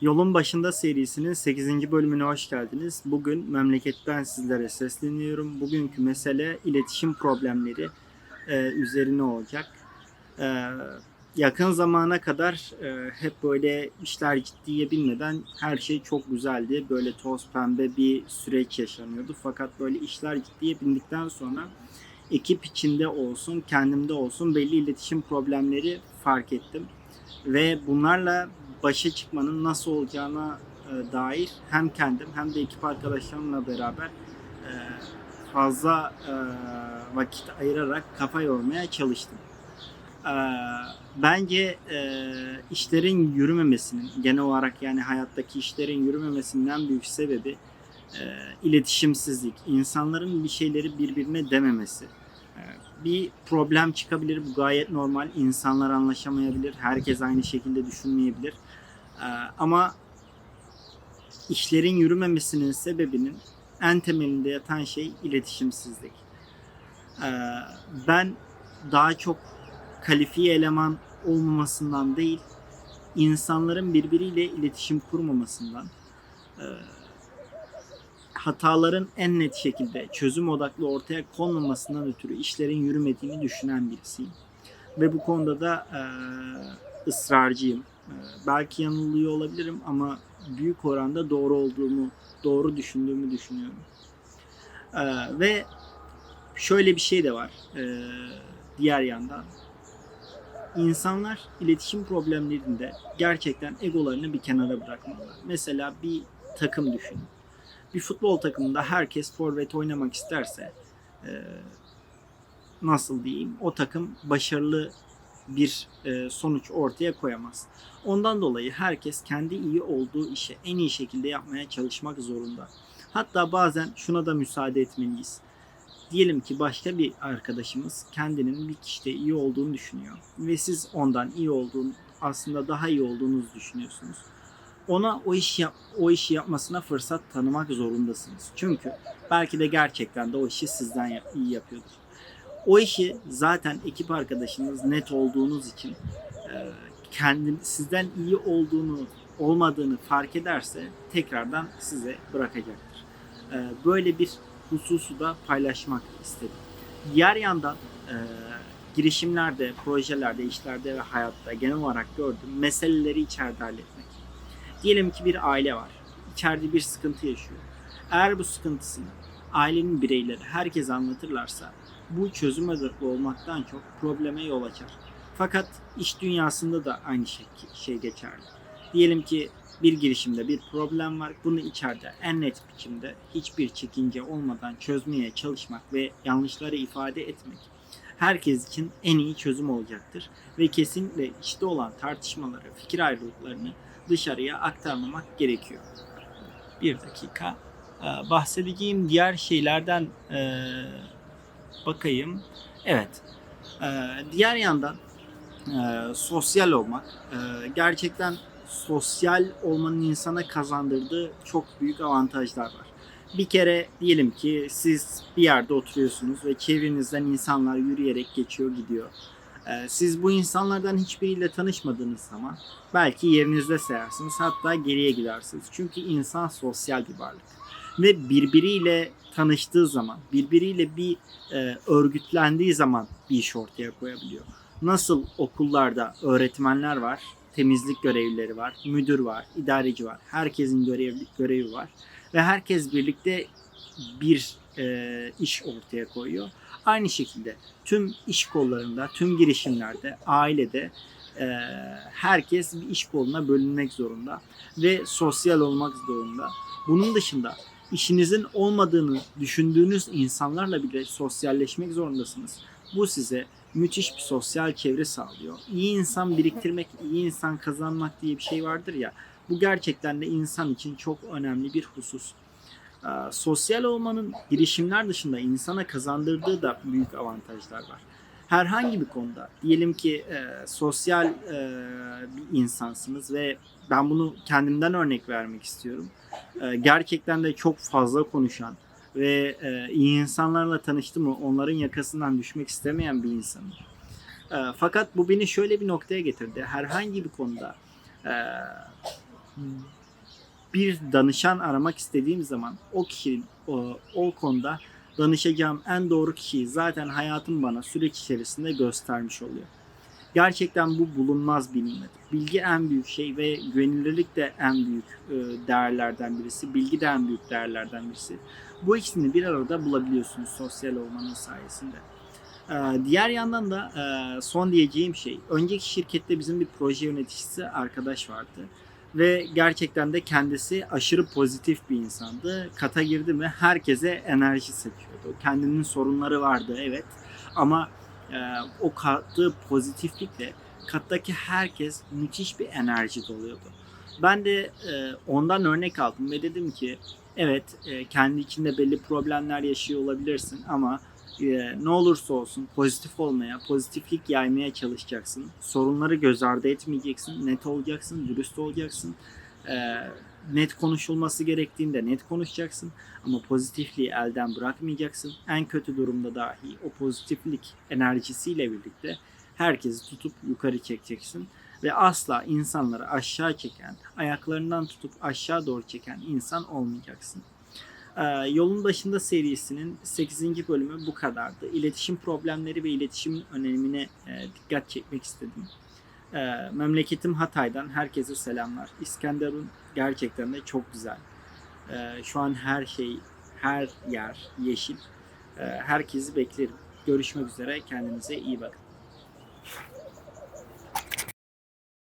Yolun Başında serisinin 8. bölümüne hoş geldiniz. Bugün memleketten sizlere sesleniyorum. Bugünkü mesele iletişim problemleri e, üzerine olacak. E, yakın zamana kadar e, hep böyle işler ciddiye binmeden her şey çok güzeldi. Böyle toz pembe bir süreç yaşanıyordu. Fakat böyle işler ciddiye bindikten sonra ekip içinde olsun, kendimde olsun belli iletişim problemleri fark ettim. Ve bunlarla başa çıkmanın nasıl olacağına e, dair hem kendim hem de ekip arkadaşlarımla beraber e, fazla e, vakit ayırarak kafa yormaya çalıştım. Bence işlerin yürümemesinin, genel olarak yani hayattaki işlerin yürümemesinin en büyük sebebi iletişimsizlik. İnsanların bir şeyleri birbirine dememesi. Bir problem çıkabilir. Bu gayet normal. İnsanlar anlaşamayabilir. Herkes aynı şekilde düşünmeyebilir. Ee, ama işlerin yürümemesinin sebebinin en temelinde yatan şey iletişimsizlik. Ee, ben daha çok kalifiye eleman olmamasından değil, insanların birbiriyle iletişim kurmamasından, e, hataların en net şekilde çözüm odaklı ortaya konmamasından ötürü işlerin yürümediğini düşünen birisiyim. Ve bu konuda da ısrarcıyım. E, belki yanılıyor olabilirim ama büyük oranda doğru olduğumu, doğru düşündüğümü düşünüyorum. E, ve şöyle bir şey de var e, diğer yandan. İnsanlar iletişim problemlerinde gerçekten egolarını bir kenara bırakmalılar. Mesela bir takım düşünün bir futbol takımında herkes forvet oynamak isterse nasıl diyeyim o takım başarılı bir e, sonuç ortaya koyamaz. Ondan dolayı herkes kendi iyi olduğu işi en iyi şekilde yapmaya çalışmak zorunda. Hatta bazen şuna da müsaade etmeliyiz. Diyelim ki başka bir arkadaşımız kendinin bir kişide iyi olduğunu düşünüyor ve siz ondan iyi olduğunu aslında daha iyi olduğunuzu düşünüyorsunuz ona o işi yap, o işi yapmasına fırsat tanımak zorundasınız. Çünkü belki de gerçekten de o işi sizden iyi yapıyordur. O işi zaten ekip arkadaşınız net olduğunuz için e, kendi sizden iyi olduğunu olmadığını fark ederse tekrardan size bırakacaktır. E, böyle bir hususu da paylaşmak istedim. Diğer yandan e, girişimlerde, projelerde, işlerde ve hayatta genel olarak gördüğüm meseleleri içeride halletmek. Diyelim ki bir aile var. İçeride bir sıkıntı yaşıyor. Eğer bu sıkıntısını ailenin bireyleri herkese anlatırlarsa bu çözüm odaklı olmaktan çok probleme yol açar. Fakat iş dünyasında da aynı şey, şey geçerli. Diyelim ki bir girişimde bir problem var. Bunu içeride en net biçimde hiçbir çekince olmadan çözmeye çalışmak ve yanlışları ifade etmek herkes için en iyi çözüm olacaktır. Ve kesinlikle işte olan tartışmaları, fikir ayrılıklarını dışarıya aktarmamak gerekiyor. Bir dakika. Ee, bahsedeceğim diğer şeylerden e, bakayım. Evet. Ee, diğer yandan e, sosyal olmak. e, gerçekten sosyal olmanın insana kazandırdığı çok büyük avantajlar var. Bir kere diyelim ki siz bir yerde oturuyorsunuz ve çevrenizden insanlar yürüyerek geçiyor gidiyor. Ee, Siz bu insanlardan hiçbiriyle tanışmadığınız zaman belki yerinizde sayarsınız hatta geriye gidersiniz. Çünkü insan sosyal bir varlık. Ve birbiriyle tanıştığı zaman, birbiriyle bir e, örgütlendiği zaman bir iş ortaya koyabiliyor. Nasıl okullarda öğretmenler var, temizlik görevlileri var, müdür var, idareci var. Herkesin görevi, görevi var. Ve herkes birlikte bir e, iş ortaya koyuyor. Aynı şekilde tüm iş kollarında, tüm girişimlerde, ailede e, herkes bir iş koluna bölünmek zorunda ve sosyal olmak zorunda. Bunun dışında işinizin olmadığını düşündüğünüz insanlarla bile sosyalleşmek zorundasınız. Bu size müthiş bir sosyal çevre sağlıyor. İyi insan biriktirmek, iyi insan kazanmak diye bir şey vardır ya. Bu gerçekten de insan için çok önemli bir husus. Sosyal olmanın girişimler dışında insana kazandırdığı da büyük avantajlar var. Herhangi bir konuda diyelim ki e, sosyal e, bir insansınız ve ben bunu kendimden örnek vermek istiyorum. E, gerçekten de çok fazla konuşan ve e, iyi insanlarla tanıştım mı onların yakasından düşmek istemeyen bir insanım. E, fakat bu beni şöyle bir noktaya getirdi. Herhangi bir konuda e, bir danışan aramak istediğim zaman o kişinin o, o konuda danışacağım en doğru kişiyi zaten hayatım bana süreç içerisinde göstermiş oluyor. Gerçekten bu bulunmaz nimet. Bilgi en büyük şey ve güvenilirlik de en büyük e, değerlerden birisi. Bilgi de en büyük değerlerden birisi. Bu ikisini bir arada bulabiliyorsunuz sosyal olmanın sayesinde. Ee, diğer yandan da e, son diyeceğim şey, önceki şirkette bizim bir proje yöneticisi arkadaş vardı ve gerçekten de kendisi aşırı pozitif bir insandı. Kata girdi mi herkese enerji seçiyordu. Kendinin sorunları vardı evet ama e, o kattığı pozitiflikle kattaki herkes müthiş bir enerji doluyordu. Ben de e, ondan örnek aldım ve dedim ki evet e, kendi içinde belli problemler yaşıyor olabilirsin ama e, ne olursa olsun pozitif olmaya, pozitiflik yaymaya çalışacaksın. Sorunları göz ardı etmeyeceksin. Net olacaksın, dürüst olacaksın. E, net konuşulması gerektiğinde net konuşacaksın. Ama pozitifliği elden bırakmayacaksın. En kötü durumda dahi o pozitiflik enerjisiyle birlikte herkesi tutup yukarı çekeceksin. Ve asla insanları aşağı çeken, ayaklarından tutup aşağı doğru çeken insan olmayacaksın. Ee, Yolun Başında serisinin 8. bölümü bu kadardı. İletişim problemleri ve iletişimin önemine e, dikkat çekmek istedim. Ee, memleketim Hatay'dan herkese selamlar. İskenderun gerçekten de çok güzel. Ee, şu an her şey, her yer yeşil. Ee, herkesi beklerim. Görüşmek üzere. Kendinize iyi bakın.